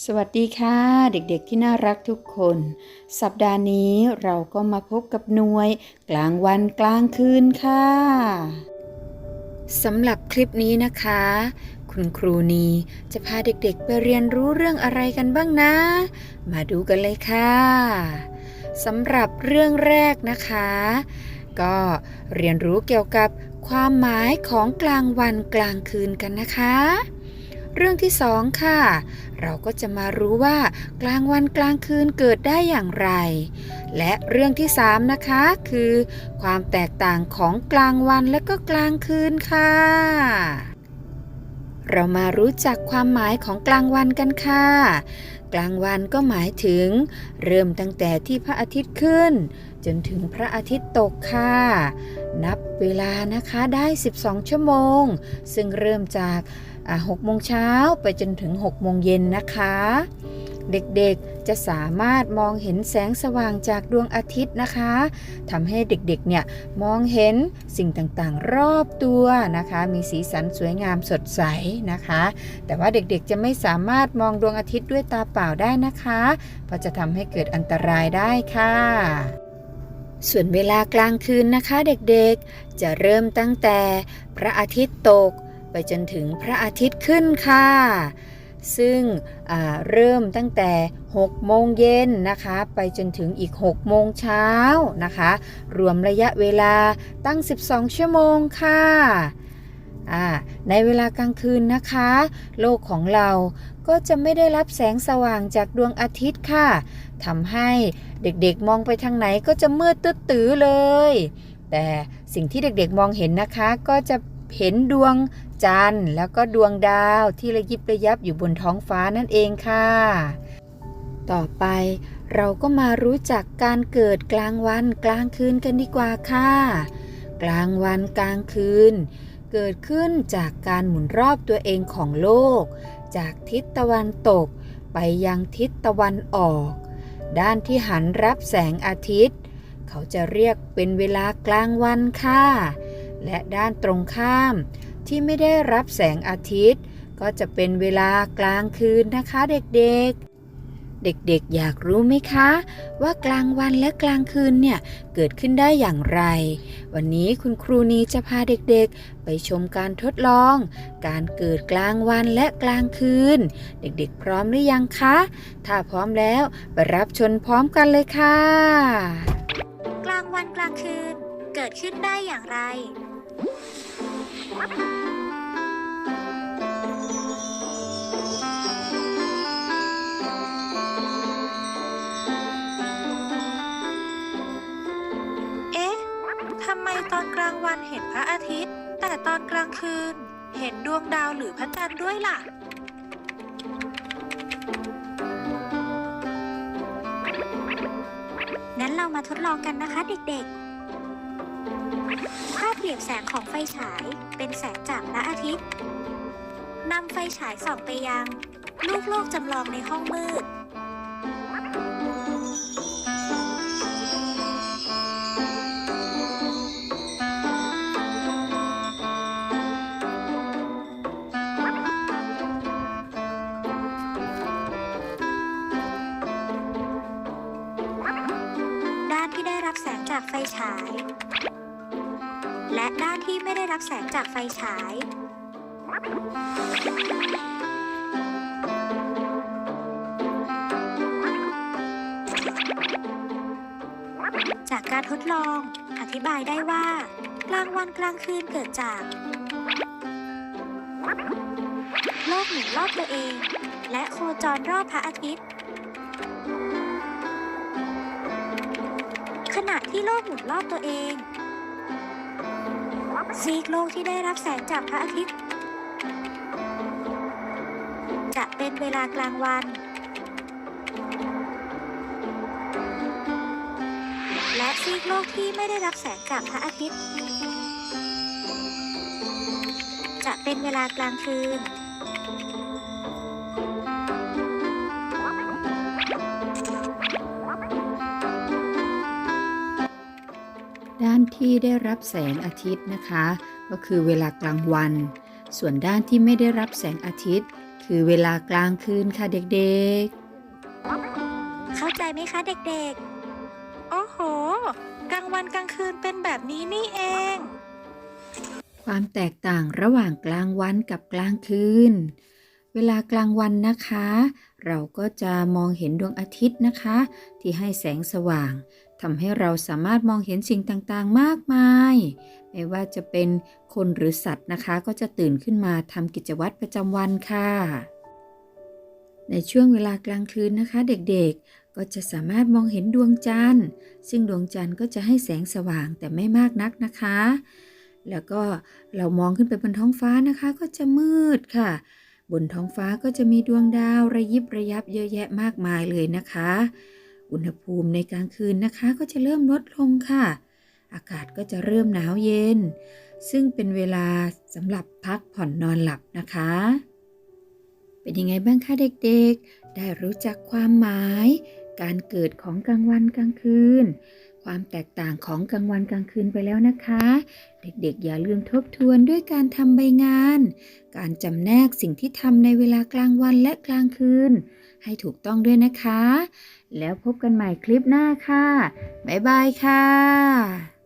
สวัสดีค่ะเด็กๆที่น่ารักทุกคน สัปดาห์นี้เราก็มาพบกับหน่วย กลางวันกลางคืนค่ะสำหรับคลิปนี้นะคะ คุณครูนีจะพาเด็กๆไปเรียนรู้เรื่องอะไรกันบ้างนะ มาดูกันเลยค่ะสำหรับเรื่องแรกนะคะ ก็เรียนรู้เกี่ยวกับความหมายของกลางวันกลางคืนกันนะคะ เรื่องที่สองค่ะ เราก็จะมารู้ว่ากลางวันกลางคืนเกิดได้อย่างไร และเรื่องที่สามนะคะคือ ความแตกต่างของกลางวันและก็กลางคืนค่ะ เรามารู้จักความหมายของกลางวันกันค่ะ กลางวันก็หมายถึง เริ่มตั้งแต่ที่พระอาทิตย์ขึ้น จนถึงพระอาทิตย์ตกค่ะนับเวลานะคะได้ 12 ชั่วโมง ซึ่งเริ่มจาก 6โมงเช้าไปจนถึง6โมงเย็นนะคะ เด็กๆจะสามารถมองเห็นแสงสว่างจากดวงอาทิตย์นะคะทำให้เด็กๆเนี่ยมองเห็นสิ่งต่างๆรอบตัวนะคะ มีสีสันสวยงามสดใสนะคะ แต่ว่าเด็กๆจะไม่สามารถมองดวงอาทิตย์ด้วยตาเปล่าได้นะคะ เพราะจะทำให้เกิดอันตรายได้ค่ะส่วนเวลากลางคืนนะคะเด็กๆ จะเริ่มตั้งแต่พระอาทิตย์ตก ไปจนถึงพระอาทิตย์ขึ้นค่ะ ซึ่งเริ่มตั้งแต่ 6 โมงเย็นนะคะ ไปจนถึงอีก 6 โมงเช้านะคะ รวมระยะเวลาตั้ง 12 ชั่วโมงค่ะในเวลากลางคืนนะคะ โลกของเราก็จะไม่ได้รับแสงสว่างจากดวงอาทิตย์ค่ะทำให้เด็กๆมองไปทางไหนก็จะมืดตื้อตื้อเลย แต่สิ่งที่เด็กๆมองเห็นนะคะก็จะเห็นดวง จันทร์ แล้วก็ดวงดาวที่ระยิบระยับอยู่บนท้องฟ้านั่นเองค่ะ ต่อไปเราก็มารู้จักการเกิดกลางวันกลางคืนกันดีกว่าค่ะ กลางวันกลางคืน เกิดขึ้นจากการหมุนรอบตัวเองของโลก จากทิศตะวันตก ไปยังทิศตะวันออก ด้านที่หันรับแสงอาทิตย์ เขาจะเรียกเป็นเวลากลางวันค่ะและด้านตรงข้าม ที่ไม่ได้รับแสงอาทิตย์ ก็จะเป็นเวลากลางคืนนะคะเด็กๆเด็กๆ อยากรู้ไหมคะ ว่ากลางวันและกลางคืนเนี่ย เกิดขึ้นได้อย่างไร วันนี้คุณครูนีจะพาเด็กๆ ไปชมการทดลอง การเกิดกลางวันและกลางคืน เด็กๆ พร้อมหรือยังคะ ถ้าพร้อมแล้วไปรับชมพร้อมกันเลยค่ะ กลางวันกลางคืนเกิดขึ้นได้อย่างไร เอ๊ะ ทำไมตอนกลางวันเห็นพระอาทิตย์ แต่ตอนกลางคืนเห็นดวงดาวหรือพระจันทร์ด้วยล่ะ งั้นเรามาทดลองกันนะคะเด็กๆ เปรียบแสงของไฟฉายเป็นแสงจากพระอาทิตย์นำไฟฉายส่องไปยัง ลูกโลกจำลองในห้องมืด ด้านที่ได้รับแสงจากไฟฉาย และด้านที่ไม่ได้รับแสงจากไฟฉาย จากการทดลอง อธิบายได้ว่า กลางวันกลางคืนเกิดจาก โลกหมุนรอบตัวเอง และโคจรรอบพระอาทิตย์ขณะที่โลกหมุนรอบตัวเอง ซีกโลกที่ได้รับแสงจากพระอาทิตย์ จะเป็นเวลากลางวัน และซีกโลกที่ไม่ได้รับแสงจากพระอาทิตย์ จะเป็นเวลากลางคืน ด้านที่ได้รับแสงอาทิตย์นะคะ ก็คือเวลากลางวัน ส่วนด้านที่ไม่ได้รับแสงอาทิตย์ คือคือเวลากลางคืนค่ะเด็กเข้าใจไหมคะเด็กๆ โอ้โห กลางวันกลางคืนเป็นแบบนี้นี่เองๆความแตกต่างระหว่างกลางวันกับกลางคืน เวลากลางวันนะคะ เราก็จะมองเห็นดวงอาทิตย์นะคะ ที่ให้แสงสว่าง ทำให้เราสามารถมองเห็นสิ่งต่างๆ มากมาย ไม่ว่าจะเป็นคนหรือสัตว์นะคะ ก็จะตื่นขึ้นมาทำกิจวัตรประจำวันค่ะ ในช่วงเวลากลางคืนนะคะ เด็กๆ ก็จะสามารถมองเห็นดวงจันทร์ ซึ่งดวงจันทร์ก็จะให้แสงสว่างแต่ไม่มากนักนะคะ แล้วก็เรามองขึ้นไปบนท้องฟ้านะคะ ก็จะมืดค่ะ บนท้องฟ้าก็จะมีดวงดาวระยิบระยับเยอะแยะมากมายเลยนะคะ อุณหภูมิในกลางคืนนะคะก็จะเริ่มลดลงค่ะ อากาศก็จะเริ่มหนาวเย็น ซึ่งเป็นเวลาสำหรับพักผ่อนนอนหลับนะคะ เป็นยังไงบ้างคะเด็กๆ ได้รู้จักความหมาย การเกิดของกลางวันกลางคืน ความแตกต่างของกลางวันกลางคืนไปแล้วนะคะ เด็กๆ อย่าลืมทบทวนด้วยการทำใบงาน การจำแนกสิ่งที่ทำในเวลากลางวันและกลางคืน ให้ถูกต้องด้วยนะคะ แล้วพบกันใหม่คลิปหน้าค่ะ บ๊ายบายค่ะ